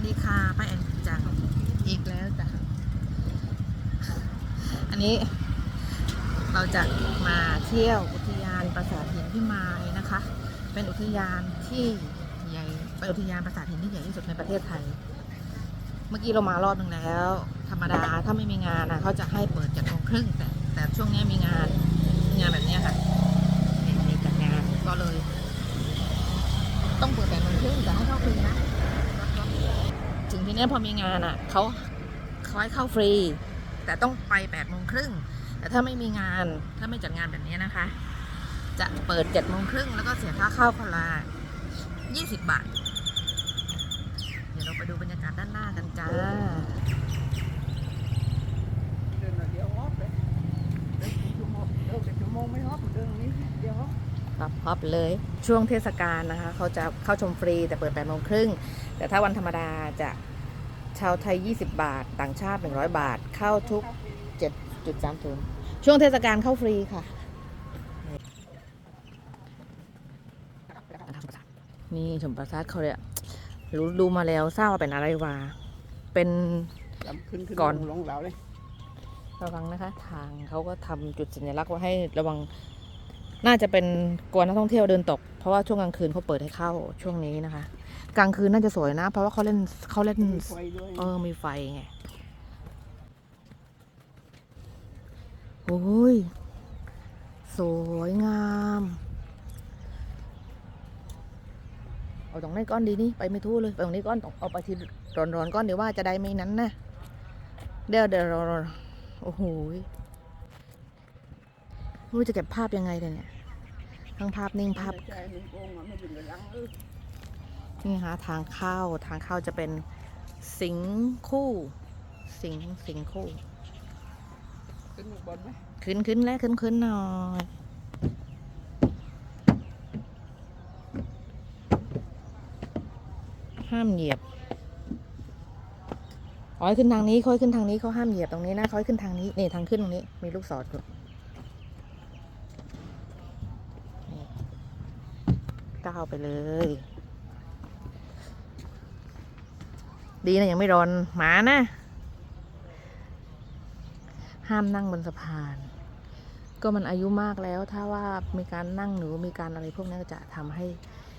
วัสดีค่ะป้าแอนจังอีกแล้วจ้ะ อันนี้เราจะมาเที่ยวอุทยานปราสาทหินพิมายนะคะ เป็นอุทยานที่ใหญ่เป็นอุทยานปราสาทหินที่ใหญ่ที่สุดในประเทศไทย เมื่อกี้เรามารอบหนึ่งแล้ว ธรรมดาถ้าไม่มีงานนะเขาจะให้เปิดเจ็ดโมงครึ่งแต่แต่ช่วงนี้มีงานมีงานแบบนี้ค่ะมีจัดงานก็เลย ต้องเปิดแปดโมงครึ่งแต่ให้เข้าฟรีนะ ถึงที่นี้พอมีงานอะเขาเขาให้เข้าฟรี แต่ต้องไปแปดโมงครึ่งแต่ถ้าไม่มีงานถ้าไม่จัดงานแบบนี้นะคะ จะเปิดเจ็ดโมงครึ่งแล้วก็เสียค่าเข้าคนละยี่สิบบาท เดี๋ยวเราไปดูบรรยากาศด้านหน้ากันจ้า เดินหน่อยเดียวฮอปเลยเดินกี่ชั่วโมงเดินเป็นชั่วโมงไม่ฮอปเดินนี้เดียวฮอ ปครับฮอปเลย ช่วงเทศกาลนะคะ เขาจะเข้าชมฟรีแต่เปิด8โมงครึ่ง แต่ถ้าวันธรรมดาจะชาวไทย 20 บาท ต่างชาติ 100 บาท เข้าทุก 7.30 ช่วงเทศกาลเข้าฟรีค่ะ นี่ชมปราสาทเขาเนี่ยรู้ดูมาแล้วทราบว่าเป็นอะไรวะเป็นจำขึ้นขึ้นก่อนลงลงเหลาเลยระวังนะคะ ทางเขาก็ทำจุดสัญลักษณ์ไว้ให้ระวัง น่าจะเป็นกลัวนักท่องเที่ยวเดินตก เพราะว่าช่วงกลางคืนเขาเปิดให้เข้าช่วงนี้นะคะ กลางคืนน่าจะสวยนะ เพราะว่าเขาเล่นเขาเล่นมีไฟด้วยเออมีไฟไงโอ้ยสวยงามเอาตรงนี้ก้อนดีนี่ไปไม่ทู่เลยไปตรงนี้ก้อนเอาไปทีร้อนๆก้อนเดี๋ยวว่าจะได้ไม่นั้นนะเดี๋ยวเดี๋ยวรอรอโอ้โหย ไม่รู้จะเก็บภาพยังไงเลยเนี่ย ทั้งภาพนิ่งภาพไม่ใช่หนึ่งโกงอะไม่ดึงกระลังเออนี่นะทางเข้าทางเข้าจะเป็นสิงคู่ สิงสิงคู่ ขึ้นบนไหมขึ้นขึ้นแล้วขึ้นขึ้นหน่อยห้ามเหยียบอ๋อขึ้นทางนี้ค่อยขึ้นทางนี้เขาห้ามเหยียบตรงนี้นะค่อยขึ้นทางนี้นี่ทางขึ้นตรงนี้มีลูกศรอยู่นี่ก้าไปเลย ดีนะยังไม่ร้อนหมานะ ห้ามนั่งบนสะพาน ก็มันอายุมากแล้ว ถ้าว่ามีการนั่งหรือมีการอะไรพวกนี้ก็จะทำให้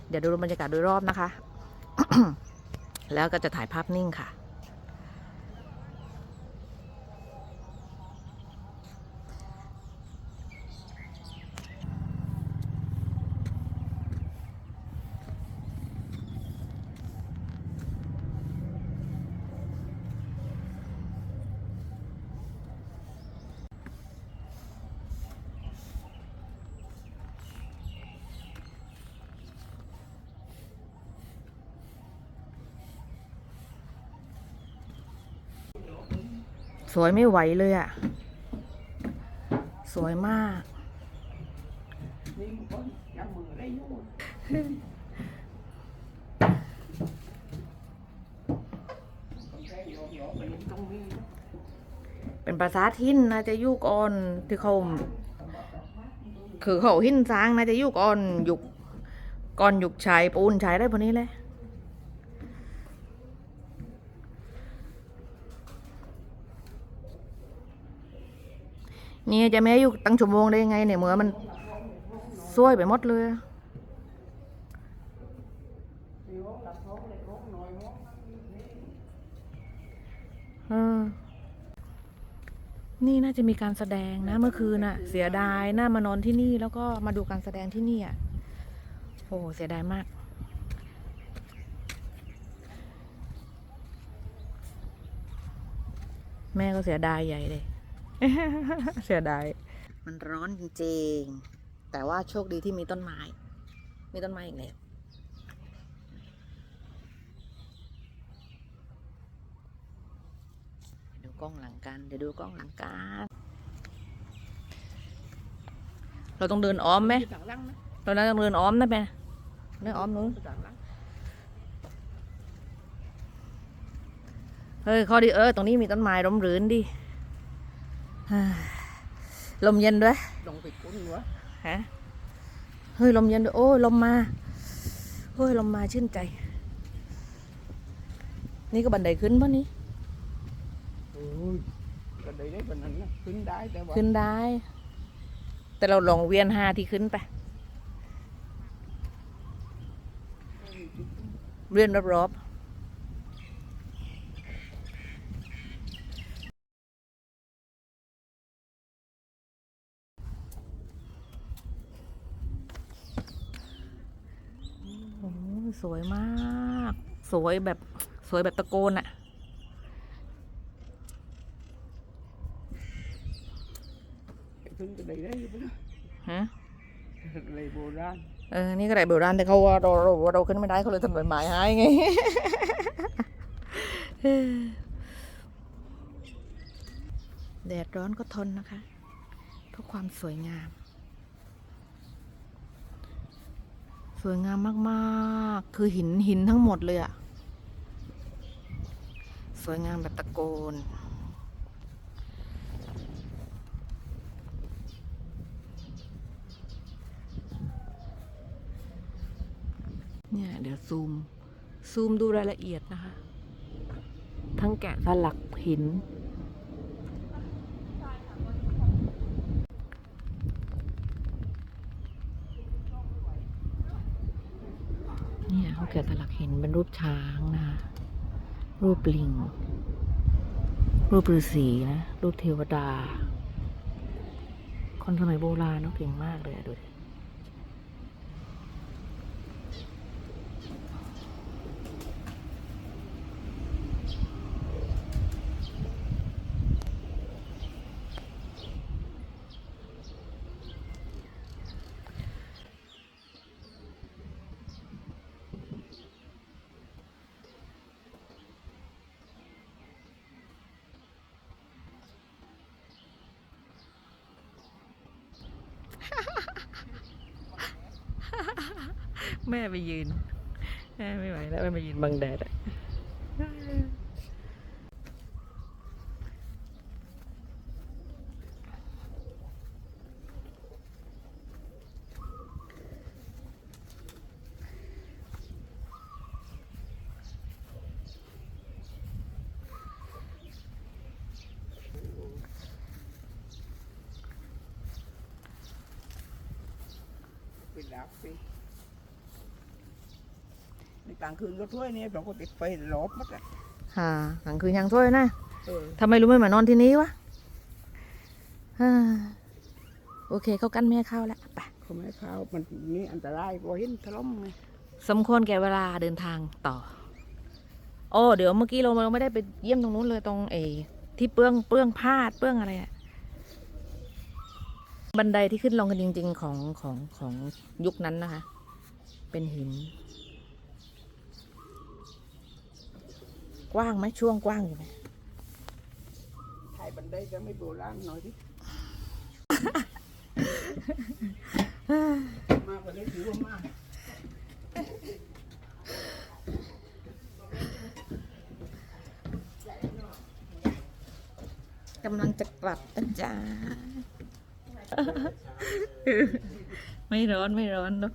เดี๋ยวดูบรรยากาศโดยรอบนะคะ แล้วก็จะถ่ายภาพนิ่งค่ะ สวยไม่ไหวเลยอะ่ะ สวยมากนี่มันก็ยังมือได้อยู่ต้องใช้หยอกหยอกไปเห็นตระเป็นภาษาทินน่าจะยุคอ่อนที่เขาคือเขาหินสร้างน่าจะยุคอ่อนยุคก่อนยุคชายปูนชายได้พวกนี้เลย นี่ยจะแม่อยู่ตั้งชั่วโมงได้ยังไงเนี่ยเหมือมันซวยไปหมดเลยองตัดห้องเล็กห้องน้อยห้องเออนี่น่าจะมีการแสดงนะเมื่อคืนน่ะ เสียดายน่ามานอนที่นี่แล้วก็มาดูการแสดงที่นี่อะโอ้เสียดายมาก แม่ก็เสียดายใหญ่เลย เสียดาย มันร้อนจริงๆ แต่ว่าโชคดีที่มีต้นไม้ มีต้นไม้อีกแล้วเดี๋ยวดูกล้องหลังกัน เดี๋ยวดูกล้องหลังกัน เราต้องเดินอ้อมไหมต่างลังนะเราต้องเดินอ้อมนะแม่เดินอ้อมนู้นต่งเฮ้ยข้อดีเออ ตรงนี้มีต้นไม้ร่มรื่นดิ ลมเย็นด้วย ลงไปกุ้นหัวฮะ เฮ้ยลมเย็นด้วย โอ้ยลมมา เฮ้ยลมมาชื่นใจ นี่ก็บันไดขึ้นป่ะนี่โอ้ยก็ได้ได้ปานนั้นนะขึ้นได้แต่ว่า ขึ้นได้ แต่เราลองเวียนห้าที่ขึ้นไป เวียนรอบๆโอ้ย สวยมาก สวยแบบสวยแบบตะโกนอะขึ้นก็ได้ได้อยู่ปะนะฮะเลยโบราณเออ นี่ก็ได้โบราณแต่เขาว่าเราเราเราขึ้นไม่ได้เขาเลยทำใบไม้ให้ไงแดดร้อนก็ทนนะคะ เพื่อความสวยงาม สวยงามมากๆ คือหินหินทั้งหมดเลยอะสวยงามแบบตะโกน เนี่ย เดี๋ยวซูม ซูมดูรายละเอียดนะคะ ทั้งแกะสลักหิน เนี่ยเขา แกะสลักหินเป็นรูปช้างนะรูปลิง รูปฤาษีนะ รูปเทวดา คนสมัยโบราณเนาะเก่งมากเลยอะดูดิ แม่ไปยืนแม่ไม่ไหวแล้วแม่ไปยืนบังแดดอะไปดักสิ ในกลางคืนก็ถ้วยนี่เราก็ติดไฟรอบหมัดอะค่ะหลังคืนยังถ้วยนะเออทำไมรู้ไม่มานอนที่นี้วะฮ่าโอเคเขากั้นแม่เข้าแล้วไปเขาไม่ให้เข้าวมันนี่อันตรายกว่าเห็นถล่มไงสมควรแก่เวลาเดินทางต่อโอ้เดี๋ยวเมื่อกี้เราเราไม่ได้ไปเยี่ยมตรงนู้นเลยตรงเอที่เปื้องเปื้องพาดเปื้องอะไรอะบันไดที่ขึ้นลงกันจริง ๆ ของของของยุคนั้นนะคะ เป็นหิน กว้างไหมช่วงกว้างอยู่ไหมใช้บันไดจะไม่โบราณหน่อยดิมากกว่านี้ถือว่ามากกำลังจะกลับนะจ๊ะไม่ร้อนไม่ร้อนเนอะ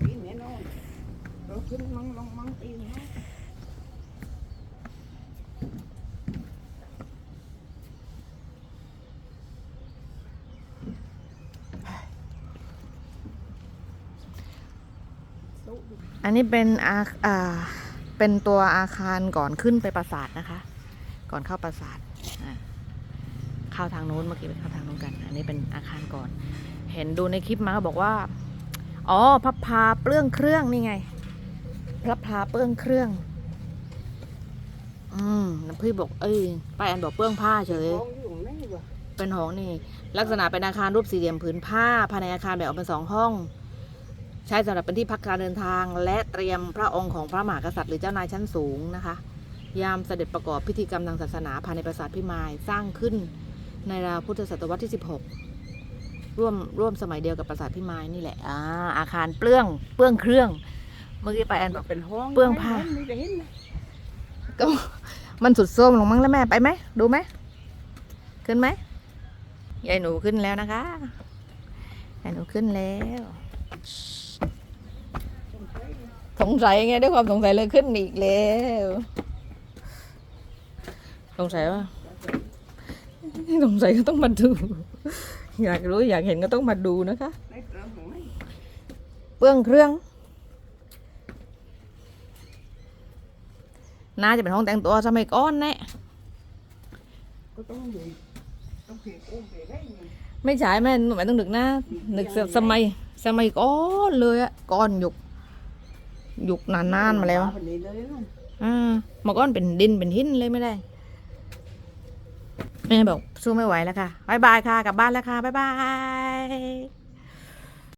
ปีนี้น้องเราขึ้นมังลองมังปีนี้ อันนี้เป็นอาอ่าเป็นตัวอาคารก่อนขึ้นไปปราสาทนะคะ ก่อนเข้าปราสาทอ่าเข้าทางนู้นเมื่อกี้ไปเข้าทางนู้นกัน อันนี้เป็นอาคารก่อน เห็นดูในคลิปมาก็บอกว่า อ๋อพับพาเปลื้องเครื่องนี่ไงพับพาเปลื้องเครื่อง อืมน้ำพี่บอก เอ้ยป้าแอนบอกเปลื้องผ้าเฉยมองอยู่ไหนวะเป็นห้องนี่ ลักษณะเป็นอาคารรูปสี่เหลี่ยมผืนผ้าภายในอาคารแบ่งออกเป็นสองห้อง ใช้สำหรับเป็นที่พักการเดินทาง และเตรียมพระองค์ของพระมหากษัตริย์หรือเจ้านายชั้นสูงนะคะ ยามเสด็จประกอบพิธีกรรมทางศาสนาภายในปราสาทพิมายสร้างขึ้นในราวพุทธศตวรรษที่ 16 ร่วมร่วมสมัยเดียวกับปราสาทพิมายนี่แหละอ่าอาคารเปลื้องเปลื้องเครื่องเมื่อกี้ไปแอนบอกเป็นห้องเปลื้องผ้าไม่ได้เห็นนะก็มันสุดโทรมลงมั้งแล้วแม่ไปไหมดูไหมขึ้นไหมยายหนูขึ้นแล้วนะคะยายหนูขึ้นแล้ว สงสัยไงด้วยความสงสัยเลยขึ้นอีกแล้วสงสัยว่าสงสัยก็ต้องมาดู อยากรู้อยากเห็นก็ต้องมาดูนะคะในเครื่องของนี่เบื้องเครื่องน่าจะเป็นห้องแต่งตัวสมัยก่อนแน่ก็ต้องมีต้องเพียงโอ้มเพียงได้ไงไม่ใช่แม่หนูหมายต้องนึกนะนึกสมัยสมัยก่อนเลยอะก่อนยุค ยุคนานๆมาแล้ววันนี้เลยนะอ่าเมื่อก่อนเป็นดินเป็นหินเลยไม่ได้แม่บอกสู้ไม่ไหวแล้วค่ะบายบายค่ะกลับบ้านแล้วค่ะบายบาย